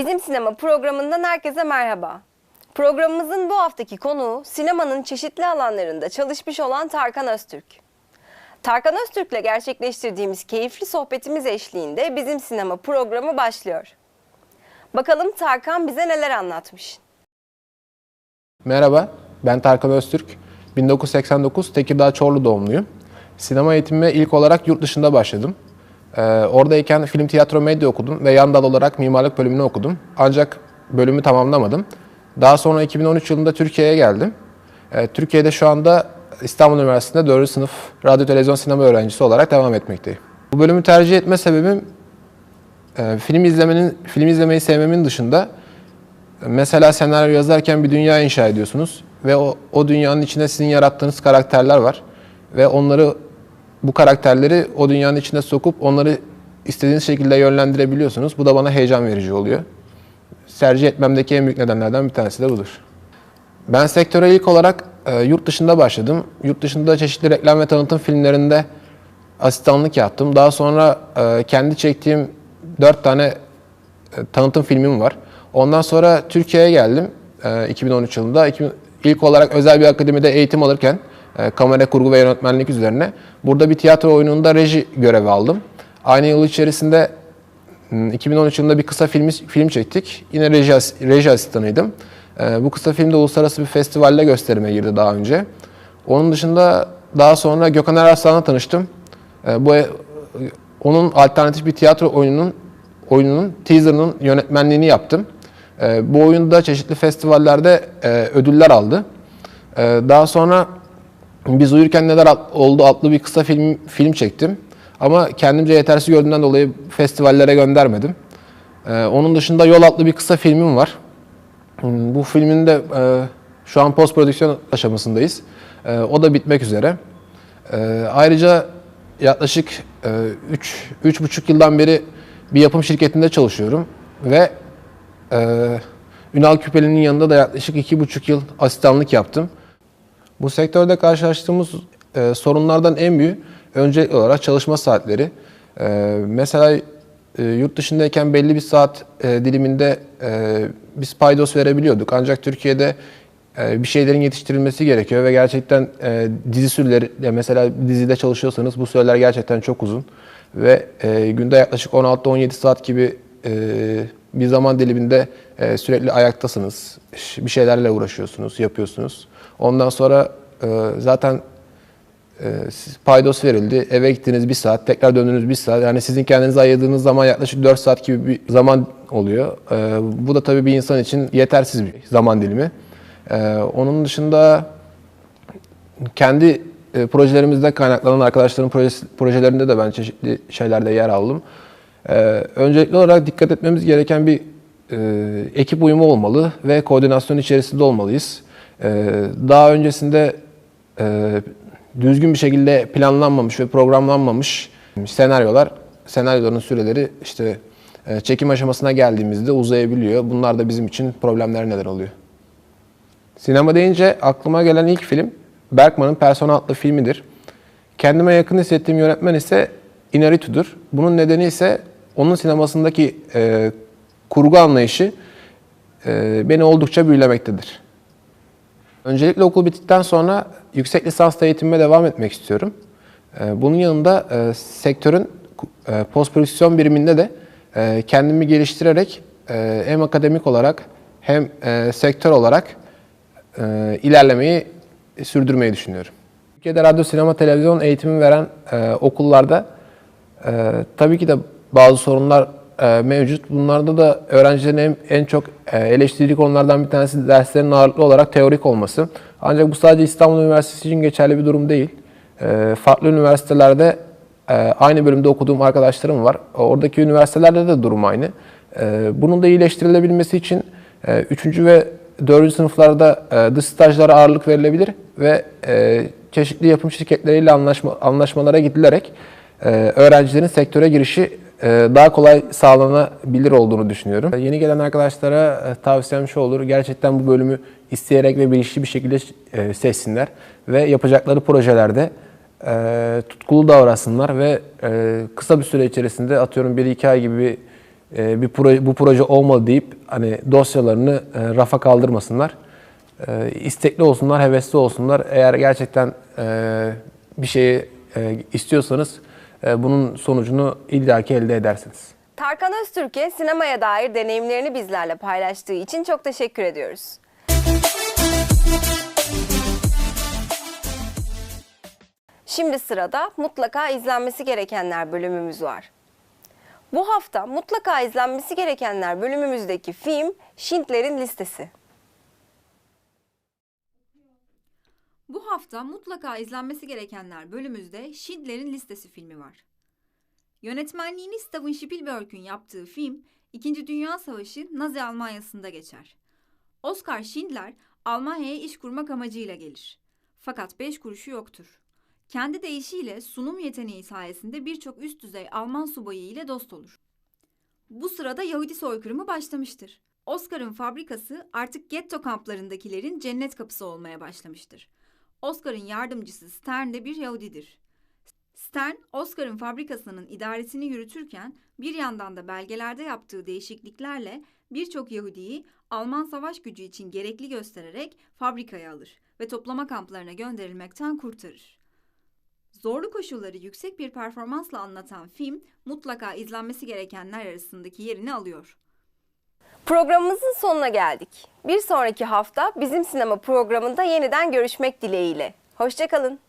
Bizim Sinema programından herkese merhaba. Programımızın bu haftaki konuğu sinemanın çeşitli alanlarında çalışmış olan Tarkan Öztürk. Tarkan Öztürk'le gerçekleştirdiğimiz keyifli sohbetimiz eşliğinde Bizim Sinema programı başlıyor. Bakalım Tarkan bize neler anlatmış. Merhaba, ben Tarkan Öztürk. 1989 Tekirdağ Çorlu doğumluyum. Sinema eğitimime ilk olarak yurt dışında başladım. Ee, oradayken film, tiyatro, medya okudum ve yan dal olarak mimarlık bölümünü okudum. Ancak bölümü tamamlamadım. Daha sonra 2013 yılında Türkiye'ye geldim. Ee, Türkiye'de şu anda İstanbul Üniversitesi'nde 4. sınıf radyo, televizyon, sinema öğrencisi olarak devam etmekteyim. Bu bölümü tercih etme sebebim e, film izlemenin, film izlemeyi sevmemin dışında Mesela senaryo yazarken bir dünya inşa ediyorsunuz ve o, o dünyanın içinde sizin yarattığınız karakterler var ve onları bu karakterleri o dünyanın içine sokup onları istediğiniz şekilde yönlendirebiliyorsunuz. Bu da bana heyecan verici oluyor. Tercih etmemdeki en büyük nedenlerden bir tanesi de budur. Ben sektöre ilk olarak e, yurt dışında başladım. Yurt dışında çeşitli reklam ve tanıtım filmlerinde asistanlık yaptım. Daha sonra e, kendi çektiğim dört tane e, tanıtım filmim var. Ondan sonra Türkiye'ye geldim e, 2013 yılında. İlk olarak özel bir akademide eğitim alırken e, kamera kurgu ve yönetmenlik üzerine burada bir tiyatro oyununda reji görevi aldım. Aynı yıl içerisinde Hmm, 2013 yılında bir kısa film, film çektik. Yine reji, reji asistanıydım. Ee, bu kısa film de uluslararası bir festivalde gösterime girdi daha önce. Onun dışında daha sonra Gökhan Eraslan'la tanıştım. Ee, bu onun alternatif bir tiyatro oyununun oyununun teaserının yönetmenliğini yaptım. Bu oyunda çeşitli festivallerde e, ödüller aldı. Daha sonra biz uyurken neler oldu adlı bir kısa film film çektim. Ama kendimce yetersiz gördüğümden dolayı festivallere göndermedim. Ee, onun dışında Yol adlı bir kısa filmim var. Hmm, Bu filmin de e, şu an post prodüksiyon aşamasındayız. E, o da bitmek üzere. E, ayrıca yaklaşık 3 üç, buçuk yıldan beri bir yapım şirketinde çalışıyorum ve e, Ünal Küpeli'nin yanında da yaklaşık iki buçuk yıl asistanlık yaptım. Bu sektörde karşılaştığımız e, sorunlardan en büyüğü öncelikli olarak çalışma saatleri. E, mesela e, yurt dışındayken belli bir saat e, diliminde e, biz paydos verebiliyorduk. Ancak Türkiye'de e, bir şeylerin yetiştirilmesi gerekiyor ve gerçekten e, dizi süreleri, mesela dizide çalışıyorsanız bu süreler gerçekten çok uzun. Ve e, günde yaklaşık 16-17 saat gibi e, bir zaman diliminde e, sürekli ayaktasınız. Bir şeylerle uğraşıyorsunuz, yapıyorsunuz. Ondan sonra e, zaten e, paydos verildi. Eve gittiniz bir saat, tekrar döndünüz bir saat. Yani sizin kendinize ayırdığınız zaman yaklaşık 4 saat gibi bir zaman oluyor. E, bu da tabii bir insan için yetersiz bir zaman dilimi. Onun dışında kendi e, projelerimizde kaynaklanan arkadaşların projelerinde de ben çeşitli şeylerde yer aldım. Öncelikli olarak dikkat etmemiz gereken bir ekip uyumu olmalı ve koordinasyon içerisinde olmalıyız. E, daha öncesinde e, düzgün bir şekilde planlanmamış ve programlanmamış senaryolar, senaryoların süreleri işte e, çekim aşamasına geldiğimizde uzayabiliyor. Bunlar da bizim için problemler neden oluyor. Sinema deyince aklıma gelen ilk film Bergman'ın Persona adlı filmidir. Kendime yakın hissettiğim yönetmen ise Inarritu'dur. Bunun nedeni ise onun sinemasındaki e, kurgu anlayışı e, beni oldukça büyülemektedir. Öncelikle okul bittikten sonra yüksek lisans eğitimime devam etmek istiyorum. E, bunun yanında e, sektörün e, post prodüksiyon biriminde de e, kendimi geliştirerek hem akademik olarak hem sektör olarak ilerlemeyi sürdürmeyi düşünüyorum. Türkiye'de radyo, sinema, televizyon eğitimi veren okullarda tabii ki de bazı sorunlar e, mevcut. Bunlarda da öğrencilerin en, en çok e, eleştirdiği konulardan bir tanesi derslerin ağırlıklı olarak teorik olması. Ancak bu sadece İstanbul Üniversitesi için geçerli bir durum değil. E, farklı üniversitelerde e, aynı bölümde okuduğum arkadaşlarım var. Oradaki üniversitelerde de durum aynı. E, bunun da iyileştirilebilmesi için 3. ve 4. sınıflarda e, dış stajlara ağırlık verilebilir ve e, çeşitli yapım şirketleriyle anlaşma, anlaşmalara gidilerek e, öğrencilerin sektöre girişi e, daha kolay sağlanabilir olduğunu düşünüyorum. Yeni gelen arkadaşlara e, tavsiyem şu olur, gerçekten bu bölümü isteyerek ve bilinçli bir şekilde e, seçsinler ve yapacakları projelerde e, tutkulu davransınlar ve kısa bir süre içerisinde atıyorum 1-2 ay gibi bir proje, bu proje olmalı deyip hani dosyalarını rafa kaldırmasınlar. İstekli olsunlar, hevesli olsunlar. Eğer gerçekten bir şeyi istiyorsanız bunun sonucunu illaki elde edersiniz. Tarkan Öztürk'e sinemaya dair deneyimlerini bizlerle paylaştığı için çok teşekkür ediyoruz. Şimdi sırada mutlaka izlenmesi gerekenler bölümümüz var. Bu hafta mutlaka izlenmesi gerekenler bölümümüzdeki film Schindler'in Listesi. Bu hafta mutlaka izlenmesi gerekenler bölümümüzde Schindler'in Listesi filmi var. Yönetmenliğini Steven Spielberg'ün yaptığı film, İkinci Dünya Savaşı Nazi Almanyası'nda geçer. Oskar Schindler, Almanya'ya iş kurmak amacıyla gelir. Fakat beş kuruşu yoktur. Kendi deyişiyle sunum yeteneği sayesinde birçok üst düzey Alman subayı ile dost olur. Bu sırada Yahudi soykırımı başlamıştır. Oscar'ın fabrikası artık getto kamplarındakilerin cennet kapısı olmaya başlamıştır. Oscar'ın yardımcısı Stern de bir Yahudidir. Stern, Oscar'ın fabrikasının idaresini yürütürken bir yandan da belgelerde yaptığı değişikliklerle birçok Yahudiyi Alman savaş gücü için gerekli göstererek fabrikaya alır ve toplama kamplarına gönderilmekten kurtarır. Zorlu koşulları yüksek bir performansla anlatan film mutlaka izlenmesi gerekenler arasındaki yerini alıyor. Programımızın sonuna geldik. Bir sonraki hafta bizim sinema programında yeniden görüşmek dileğiyle. Hoşçakalın.